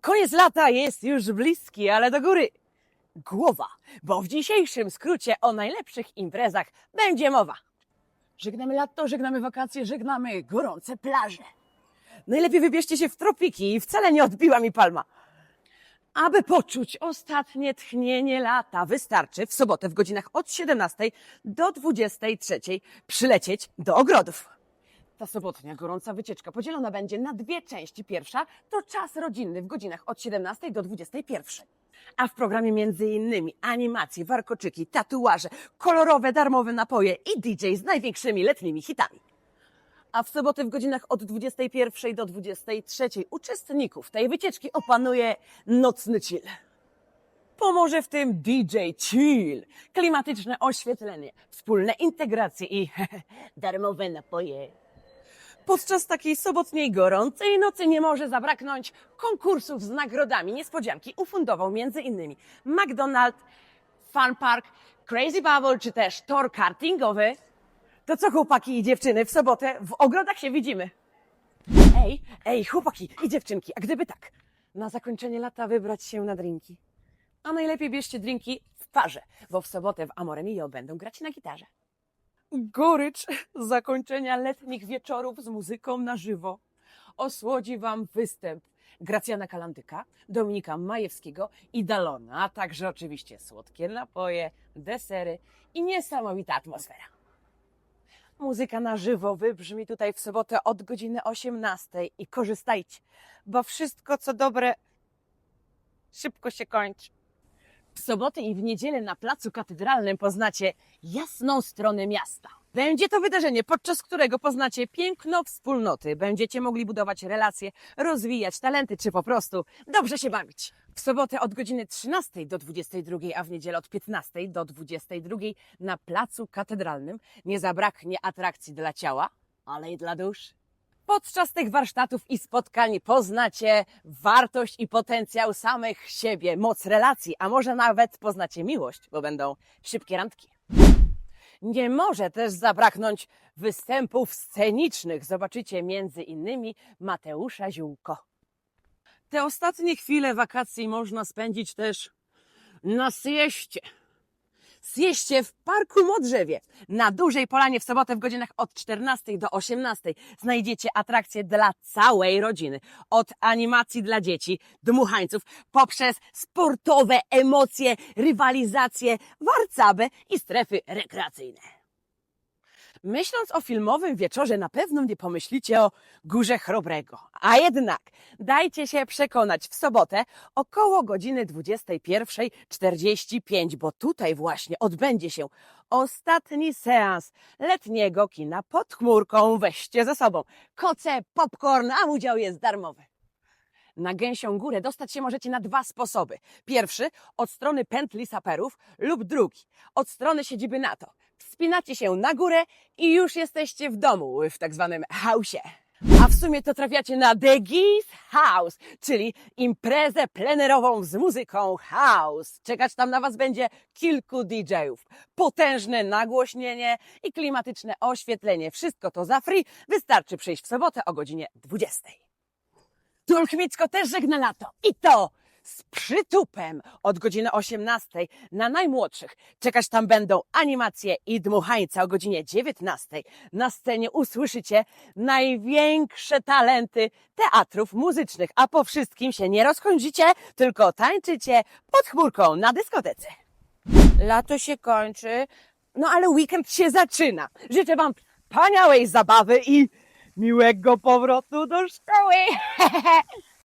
Koniec lata jest już bliski, ale do góry głowa, bo w dzisiejszym skrócie o najlepszych imprezach będzie mowa. Żegnamy lato, żegnamy wakacje, żegnamy gorące plaże. Najlepiej wybierzcie się w tropiki i wcale nie odbiła mi palma. Aby poczuć ostatnie tchnienie lata, wystarczy w sobotę w godzinach od 17 do 23 przylecieć do ogrodów. Ta sobotnia gorąca wycieczka podzielona będzie na dwie części. Pierwsza to czas rodzinny w godzinach od 17 do 21. A w programie między innymi animacje, warkoczyki, tatuaże, kolorowe, darmowe napoje i DJ z największymi letnimi hitami. A w sobotę w godzinach od 21 do 23 uczestników tej wycieczki opanuje nocny chill. Pomoże w tym DJ Chill, klimatyczne oświetlenie, wspólne integracje i darmowe napoje. Podczas takiej sobotniej gorącej nocy nie może zabraknąć konkursów z nagrodami. Niespodzianki ufundował m.in. McDonald's, Fun Park, Crazy Bubble czy też tor kartingowy. To co chłopaki i dziewczyny, w sobotę w ogrodach się widzimy. Ej, ej, chłopaki i dziewczynki, a gdyby tak, na zakończenie lata wybrać się na drinki. A najlepiej bierzcie drinki w parze, bo w sobotę w Amore Mio będą grać na gitarze. Gorycz zakończenia letnich wieczorów z muzyką na żywo. Osłodzi Wam występ Gracjana Kalandyka, Dominika Majewskiego i Dalona, a także oczywiście słodkie napoje, desery i niesamowita atmosfera. Muzyka na żywo wybrzmi tutaj w sobotę od godziny 18 i korzystajcie, bo wszystko co dobre szybko się kończy. W sobotę i w niedzielę na Placu Katedralnym poznacie jasną stronę miasta. Będzie to wydarzenie, podczas którego poznacie piękno wspólnoty. Będziecie mogli budować relacje, rozwijać talenty, czy po prostu dobrze się bawić. W sobotę od godziny 13 do 22, a w niedzielę od 15 do 22 na Placu Katedralnym nie zabraknie atrakcji dla ciała, ale i dla duszy. Podczas tych warsztatów i spotkań poznacie wartość i potencjał samych siebie, moc relacji, a może nawet poznacie miłość, bo będą szybkie randki. Nie może też zabraknąć występów scenicznych. Zobaczycie między innymi Mateusza Ziółko. Te ostatnie chwile wakacji można spędzić też na sieście. Zjeście w Parku Modrzewie. Na Dużej Polanie w sobotę w godzinach od 14 do 18 znajdziecie atrakcje dla całej rodziny. Od animacji dla dzieci, dmuchańców, poprzez sportowe emocje, rywalizacje, warcabę i strefy rekreacyjne. Myśląc o filmowym wieczorze, na pewno nie pomyślicie o Górze Chrobrego. A jednak dajcie się przekonać w sobotę około godziny 21.45, bo tutaj właśnie odbędzie się ostatni seans letniego kina pod chmurką. Weźcie ze sobą koce, popcorn, a udział jest darmowy. Na Gęsią Górę dostać się możecie na dwa sposoby. Pierwszy od strony pętli saperów lub drugi od strony siedziby NATO. Wspinacie się na górę i już jesteście w domu, w tak zwanym hausie. A w sumie to trafiacie na The Geese House, czyli imprezę plenerową z muzyką house. Czekać tam na Was będzie kilku DJ-ów. Potężne nagłośnienie i klimatyczne oświetlenie. Wszystko to za free. Wystarczy przyjść w sobotę o godzinie 20. Tulchmicko też żegna lato. I to z przytupem od godziny 18 na najmłodszych. Czekać tam będą animacje i dmuchańca o godzinie 19. Na scenie usłyszycie największe talenty teatrów muzycznych, a po wszystkim się nie rozchodzicie, tylko tańczycie pod chmurką na dyskotece. Lato się kończy, no ale weekend się zaczyna. Życzę Wam wspaniałej zabawy i miłego powrotu do szkoły.